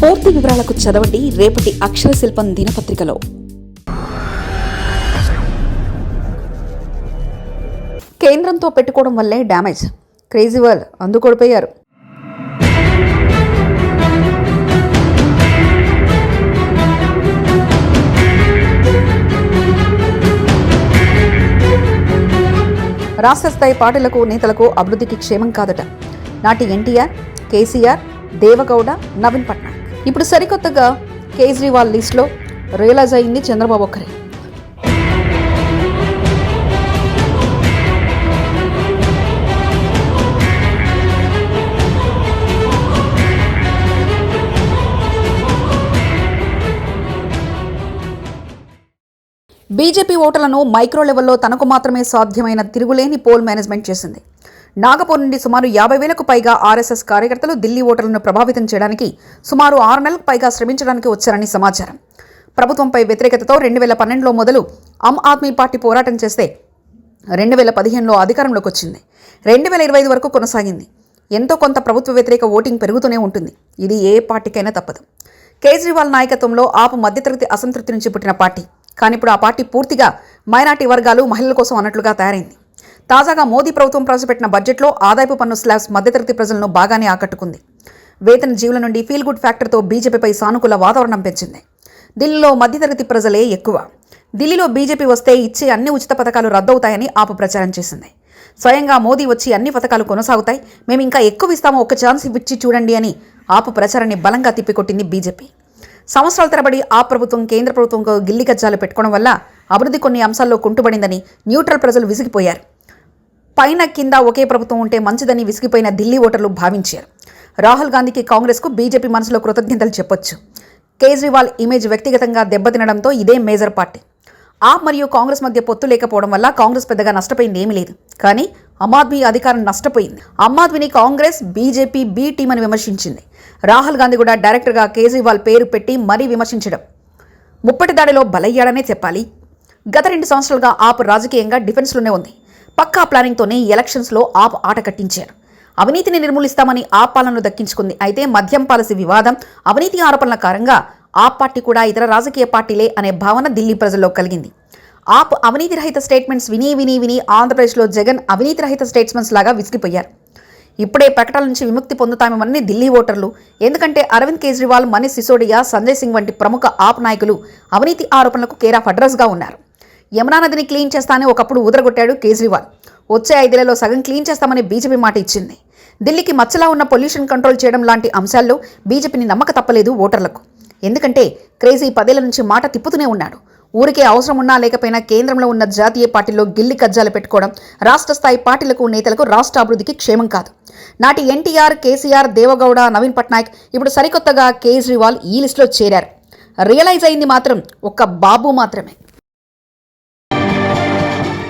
పూర్తి వివరాలకు చదవండి రేపటి అక్షర శిల్పం దినపత్రికలో. కేంద్రంతో పెట్టుకోవడం వల్లే డ్యామేజ్. Crazy world అందుకోడిపోయారు. రాష్ట్ర స్థాయి పార్టీలకు నేతలకు అభివృద్ధికి క్షేమం కాదట. నాటి ఎన్టీఆర్ కేసీఆర్ దేవగౌడ నవీన్ పట్నాయక్. ఇప్పుడు సరికొత్తగా కేజ్రీవాల్ లిస్ట్లో రియలైజ్ అయింది చంద్రబాబు ఒక్కరే. బీజేపీ ఓటర్లను మైక్రో లెవెల్లో తనకు మాత్రమే సాధ్యమైన తిరుగులేని పోల్ మేనేజ్మెంట్ చేసింది. నాగపూర్ నుండి సుమారు యాభై వేలకు పైగా ఆర్ఎస్ఎస్ కార్యకర్తలు ఢిల్లీ ఓటర్లను ప్రభావితం చేయడానికి సుమారు ఆరు నెలలకు పైగా శ్రమించడానికి వచ్చారని సమాచారం. ప్రభుత్వంపై వ్యతిరేకతతో రెండు వేల పన్నెండులో మొదలు ఆమ్ ఆద్మీ పార్టీ పోరాటం చేస్తే రెండు వేల పదిహేనులో అధికారంలోకి వచ్చింది. రెండు వేల ఇరవై ఐదు వరకు కొనసాగింది. ఎంతో కొంత ప్రభుత్వ వ్యతిరేక ఓటింగ్ పెరుగుతూనే ఉంటుంది. ఇది ఏ పార్టీకైనా తప్పదు. కేజ్రీవాల్ నాయకత్వంలో ఆపు మధ్యతరగతి అసంతృప్తి నుంచి పుట్టిన పార్టీ. కానీ ఇప్పుడు ఆ పార్టీ పూర్తిగా మైనార్టీ వర్గాలు మహిళల కోసం అన్నట్లుగా తయారైంది. తాజాగా మోదీ ప్రభుత్వం ప్రవేశపెట్టిన బడ్జెట్లో ఆదాయపు పన్ను స్లాబ్స్ మధ్యతరగతి ప్రజలను బాగానే ఆకట్టుకుంది. వేతన జీవుల నుండి ఫీల్ గుడ్ ఫ్యాక్టర్తో బీజేపీపై సానుకూల వాతావరణం పెంచింది. ఢిల్లీలో మధ్యతరగతి ప్రజలే ఎక్కువ. ఢిల్లీలో బీజేపీ వస్తే ఇచ్చే అన్ని ఉచిత పథకాలు రద్దవుతాయని ఆపు ప్రచారం చేసింది. స్వయంగా మోదీ వచ్చి అన్ని పథకాలు కొనసాగుతాయి. మేము ఇంకా ఎక్కువ ఇస్తామో ఒక ఛాన్స్ ఇచ్చి చూడండి అని ఆపు ప్రచారాన్ని బలంగా తిప్పికొట్టింది బీజేపీ. సంవత్సరాల తరబడి ఆ ప్రభుత్వం కేంద్ర ప్రభుత్వంతో గిల్లి గజ్జాలు పెట్టుకోవడం వల్ల అభివృద్ధి కొన్ని అంశాల్లో కుంటుబడిందని న్యూట్రల్ ప్రజలు విసిగిపోయారు. పైన కింద ఒకే ప్రభుత్వం ఉంటే మంచిదని విసిగిపోయిన ఢిల్లీ ఓటర్లు భావించారు. రాహుల్ గాంధీకి కాంగ్రెస్కు బీజేపీ మనసులో కృతజ్ఞతలు చెప్పొచ్చు. కేజ్రీవాల్ ఇమేజ్ వ్యక్తిగతంగా దెబ్బతినడంతో ఇదే మేజర్ పార్టీ. ఆప్ మరియు కాంగ్రెస్ మధ్య పొత్తు లేకపోవడం వల్ల కాంగ్రెస్ పెద్దగా నష్టపోయింది ఏమీ లేదు. కానీ ఆమ్ ఆద్మీ అధికారం నష్టపోయింది. ఆమ్ ఆద్మీని కాంగ్రెస్ బీజేపీ బీ టీం అని విమర్శించింది. రాహుల్ గాంధీ కూడా డైరెక్టర్గా కేజ్రీవాల్ పేరు పెట్టి మరీ విమర్శించడం. ముప్పటి దాడిలో బలయ్యాడనే చెప్పాలి. గత రెండు సంవత్సరాలుగా ఆప్ రాజకీయంగా డిఫెన్స్లోనే ఉంది. పక్కా ప్లానింగ్తోనే ఈ ఎలక్షన్స్లో ఆప్ ఆట కట్టించారు. అవినీతిని నిర్మూలిస్తామని ఆప్ పాలనను దక్కించుకుంది. అయితే మద్యం పాలసీ వివాదం అవినీతి ఆరోపణల కారణంగా ఆప్ పార్టీ కూడా ఇతర రాజకీయ పార్టీలే అనే భావన ఢిల్లీ ప్రజల్లో కలిగింది. ఆప్ అవినీతి రహిత స్టేట్మెంట్స్ విని విని విని ఆంధ్రప్రదేశ్లో జగన్ అవినీతి రహిత స్టేట్మెంట్స్ లాగా విసిగిపోయారు. ఇప్పుడే ప్రకటన నుంచి విముక్తి పొందుతామని ఢిల్లీ ఓటర్లు ఎందుకంటే అరవింద్ కేజ్రీవాల్ మనీష్ సిసోడియా సంజయ్ సింగ్ వంటి ప్రముఖ ఆప్ నాయకులు అవినీతి ఆరోపణలకు కేరాఫ్ అడ్రస్గా ఉన్నారు. యమునా నదిని క్లీన్ చేస్తానని ఒకప్పుడు ఊదరగొట్టాడు కేజ్రీవాల్. వచ్చే ఐదేళ్ళలో సగం క్లీన్ చేస్తామని బీజేపీ మాట ఇచ్చింది. ఢిల్లీకి మచ్చలా ఉన్న పొల్యూషన్ కంట్రోల్ చేయడం లాంటి అంశాల్లో బీజేపీని నమ్మక తప్పలేదు ఓటర్లకు. ఎందుకంటే క్రేజీ పదేళ్ళ నుంచి మాట తిప్పుతూనే ఉన్నాడు. ఊరికే అవసరం ఉన్నా లేకపోయినా కేంద్రంలో ఉన్న జాతీయ పార్టీలో గిల్లి కజ్జాలు పెట్టుకోవడం రాష్ట్ర స్థాయి పార్టీలకు నేతలకు రాష్ట్ర అభివృద్ధికి క్షేమం కాదు. నాటి ఎన్టీఆర్ కేసీఆర్ దేవగౌడ నవీన్ పట్నాయక్ ఇప్పుడు సరికొత్తగా కేజ్రీవాల్ ఈ లిస్టులో చేరారు. రియలైజ్ అయింది మాత్రం ఒక్క బాబు మాత్రమే.